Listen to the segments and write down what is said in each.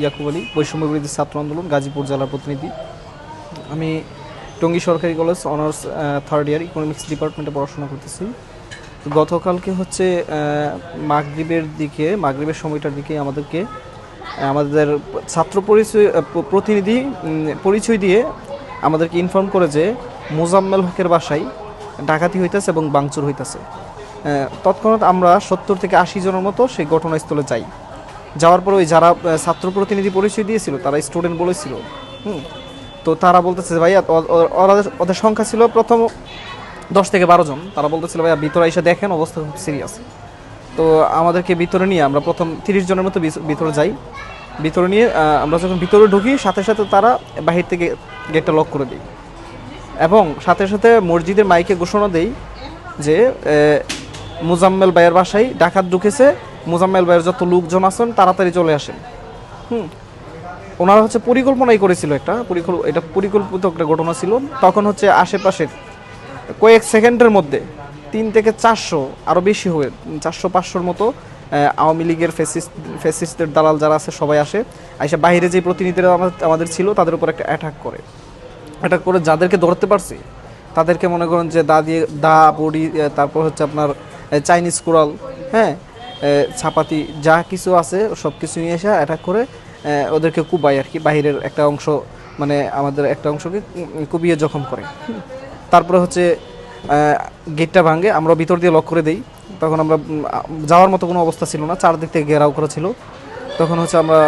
ইয়াকুব আলী, বৈষম্য বিরোধী ছাত্র আন্দোলন, গাজীপুর জেলার প্রতিনিধি। আমি টঙ্গী সরকারি college honours third year economics ডিপার্টমেন্টে পড়াশোনা করতেছি। গতকালকে হচ্ছে মাগরিবের দিকে, মাগরিবের সময়টার দিকে আমাদেরকে আমাদের ছাত্র পরিচয় প্রতিনিধি পরিচয় দিয়ে আমাদেরকে ইনফর্ম করে যে মোজাম্মেল হকের বাসায় ডাকাতি হইতেছে এবং বাংচুর হইতেছে। তৎক্ষণাৎ আমরা সত্তর থেকে আশি জনের মতো সেই ঘটনাস্থলে যাই। যাওয়ার পরে ওই যারা ছাত্র প্রতিনিধি পরিচয় দিয়েছিল, তারা স্টুডেন্ট বলেছিল, হুম? তো তারা বলতেছে ভাইয়া ওদের সংখ্যা ছিল প্রথম দশ থেকে বারো জন। তারা বলতেছিল, ভাইয়া, ভিতরে এসে দেখেন, অবস্থা খুব সিরিয়াস তো আমাদেরকে ভিতরে নিয়ে আমরা প্রথম তিরিশ জনের মতো ভিতরে যাই। ভিতরে নিয়ে আমরা যখন ভিতরে ঢুকি, সাথে সাথে তারা বাহির থেকে গেটটা লক করে দিই। এবং সাথে সাথে মসজিদের মাইকে ঘোষণা দেই যে মুজাম্মেল ভাইয়ের বাসায় ডাকাত ঢুকেছে মুজাম্মেল ভাইয়ের যত লোকজন আছেন, তাড়াতাড়ি চলে আসেন। হুম। ওনারা হচ্ছে পরিকল্পনাই করেছিল একটা পরিকল্প এটা পরিকল্পিত একটা ঘটনা ছিল। তখন হচ্ছে আশেপাশের কয়েক সেকেন্ডের মধ্যে তিন থেকে চারশো আরও বেশি হয়ে চারশো পাঁচশোর মতো আওয়ামী লীগের ফেসিস্ট ফেসিস্টের দালাল যারা আছে, সবাই আসে। আইসা বাইরে যে প্রতিনিধিরা আমাদের- আমাদের ছিল, তাদের উপর একটা অ্যাটাক করে। অ্যাটাক করে যাদেরকে ধরতে পারছি, তাদেরকে মনে করেন যে দা দিয়ে দা, বড়ি তারপর হচ্ছে আপনার চাইনিজ কুড়াল হ্যাঁ? ছাপাতি যা কিছু আছে সব কিছু নিয়ে এসে অ্যাটাক করে ওদেরকে কুবাই আর কি, বাহিরের একটা অংশ মানে আমাদের একটা অংশকে কুবিয়ে জখম করে। তারপরে হচ্ছে গেটটা ভাঙে, আমরা ভিতর দিয়ে লক করে দেই। তখন আমরা যাওয়ার মতো কোনো অবস্থা ছিল না, চারদিক থেকে ঘেরাও করা ছিল। তখন হচ্ছে আমরা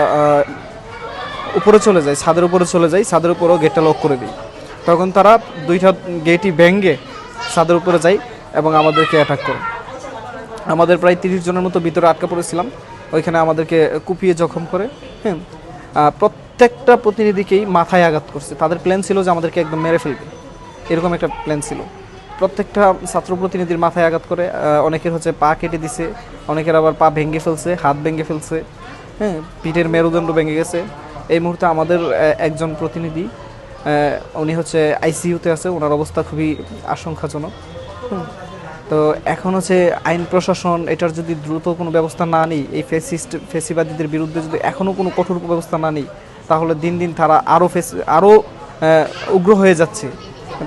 উপরে চলে যাই, ছাদের উপরে চলে যাই, ছাদের উপরেও গেটটা লক করে দিই। তখন তারা দুইটা গেটই ভেঙ্গে ছাদের উপরে যাই এবং আমাদেরকে অ্যাটাক করে। আমাদের প্রায় তিরিশ জনের মতো ভিতরে আটকা পড়েছিলাম। ওইখানে আমাদেরকে কুপিয়ে জখম করে হ্যাঁ প্রত্যেকটা প্রতিনিধিকেই মাথায় আঘাত করছে। তাদের প্ল্যান ছিল যে আমাদেরকে একদম মেরে ফেলবে। এরকম একটা প্ল্যান ছিল। প্রত্যেকটা ছাত্র প্রতিনিধির মাথায় আঘাত করে অনেকের হচ্ছে পা কেটে দিছে, অনেকের আবার পা ভেঙে ফেলছে, হাত ভেঙে ফেলছে হ্যাঁ পিঠের মেরুদণ্ড ভেঙে গেছে। এই মুহূর্তে আমাদের একজন প্রতিনিধি উনি হচ্ছে আইসিইউতে আছে। ওনার অবস্থা খুবই আশঙ্কাজনক। তো এখন হচ্ছে আইন প্রশাসন, এটার যদি দ্রুত কোনো ব্যবস্থা না নিই, এই ফেসিস্ট ফেসিবাদীদের বিরুদ্ধে যদি এখনও কোনো কঠোর ব্যবস্থা না নিই, তাহলে দিন দিন তারা আরও ফেস আরও উগ্র হয়ে যাচ্ছে।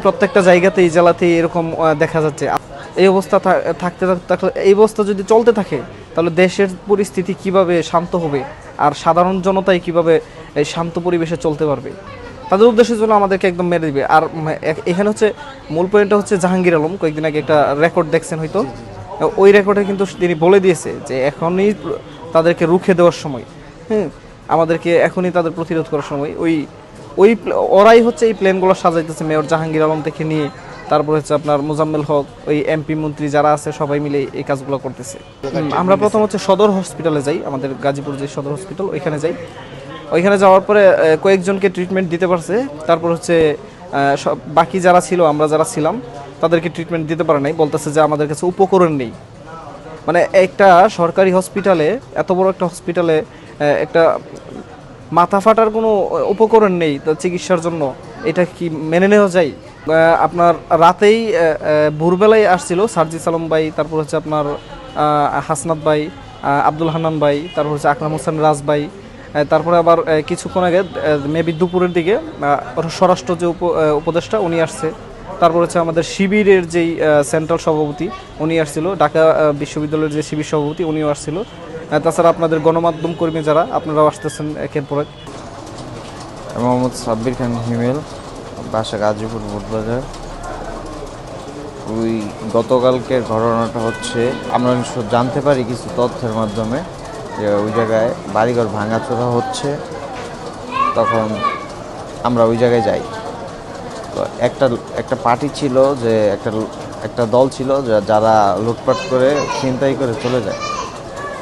প্রত্যেকটা জায়গাতেই, জেলাতেই এরকম দেখা যাচ্ছে। এই অবস্থা থাকতে থাকতে এই অবস্থা যদি চলতে থাকে, তাহলে দেশের পরিস্থিতি কীভাবে শান্ত হবে, আর সাধারণ জনতাই কীভাবে এই শান্ত পরিবেশে চলতে পারবে? তাদের উদ্দেশ্যের জন্য আমাদেরকে একদম মেরে দিবে। আর এখানে হচ্ছে মূল পয়েন্টটা হচ্ছে জাহাঙ্গীর আলম। কয়েকদিন আগে একটা রেকর্ড দেখছেন হয়তো। ওই রেকর্ডে কিন্তু তিনি বলে দিয়েছে যে এখনই তাদেরকে রুখে দেওয়ার সময় হ্যাঁ আমাদেরকে এখনই তাদের প্রতিরোধ করার সময়। ওই ওই ওরাই হচ্ছে এই প্ল্যানগুলো সাজাইতেছে মেয়র জাহাঙ্গীর আলম থেকে নিয়ে। তারপর হচ্ছে আপনার মোজাম্মেল হক ওই এমপি মন্ত্রী যারা আছে সবাই মিলে এই কাজগুলো করতেছে। আমরা প্রথম হচ্ছে সদর হসপিটালে যাই। আমাদের গাজীপুর যে সদর হসপিটাল ওইখানে যাই। ওইখানে যাওয়ার পরে কয়েকজনকে ট্রিটমেন্ট দিতে পারছে। তারপর হচ্ছে সব বাকি যারা ছিল, আমরা যারা ছিলাম, তাদেরকে ট্রিটমেন্ট দিতে পারে নাই। বলতেছে যে আমাদের কাছে উপকরণ নেই। মানে একটা সরকারি হসপিটালে এত বড় একটা হসপিটালে একটা মাথা ফাটার কোনো উপকরণ নেই চিকিৎসার জন্য। এটা কি মেনে নেওয়া যায়? আপনার রাতেই ভোরবেলায় আসছিল সার্জিস আলম ভাই, তারপর হচ্ছে আপনার হাসনাত ভাই আব্দুল হান্নান ভাই, তারপর হচ্ছে আকরাম হোসেন রাজ ভাই তারপরে আবার কিছুক্ষণ আগে মেবি দুপুরের দিকে স্বরাষ্ট্র যে উপ- উপদেষ্টা, উনি আসছে। তারপর হচ্ছে আমাদের শিবিরের যেই সেন্ট্রাল সভাপতি, উনি আসছিল। ঢাকা বিশ্ববিদ্যালয়ের যে শিবির সভাপতি, উনিও আসছিল। তাছাড়া আপনাদের গণমাধ্যম কর্মী যারা, আপনারাও আসতেছেন একের পর এক মোহাম্মদ সাব্বির খান হিমেল, বাসা গাজীপুর বুটবাজার। ওই গতকালকের ঘটনাটা হচ্ছে, আমরা জানতে পারি কিছু তথ্যের মাধ্যমে। যে ওই জায়গায় বাড়িঘর ভাঙাচোরা হচ্ছে, তখন আমরা ওই জায়গায় যাই। তো একটা একটা পার্টি ছিল যে একটা একটা দল ছিল যারা লুটপাট করে, ছিনতাই করে চলে যায়।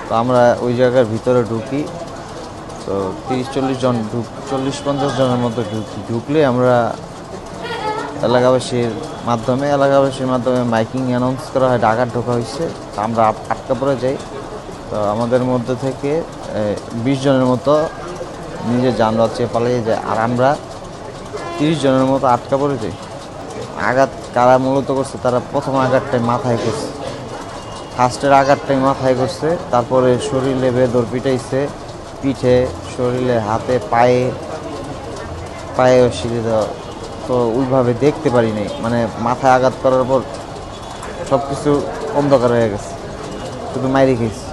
তো আমরা ওই জায়গার ভিতরে ঢুকি। তো তিরিশ, চল্লিশ জন ঢুক, চল্লিশ, পঞ্চাশ জনের মতো ঢুকি, ঢুকলে আমরা এলাকাবাসীর মাধ্যমে এলাকাবাসীর মাধ্যমে মাইকিং অ্যানাউন্স করা হয়, ডাকাত ঢোকা হয়েছে। আমরা আটকা পড়ে যাই। তো আমাদের মধ্যে থেকে বিশ জনের মতো নিজের যান বাঁচিয়ে পালিয়ে যায়। আর আমরা তিরিশ জনের মতো আটকা পড়ে যাই আঘাত কারা মূলত করছে, তারা প্রথম আঘাতটাই মাথায় করছে। ফার্স্টের আঘাতটাই মাথায় করছে, তারপরে শরীরে বেদর পিটাইছে, পিঠে, শরীরে হাতে, পায়ে পায়ে সিঁড়ি দেওয়া। তো ওইভাবে দেখতে পারি নাই। মানে মাথায় আঘাত করার পর সব কিছু অন্ধকার হয়ে গেছে। শুধু মাইরে খেয়েছি।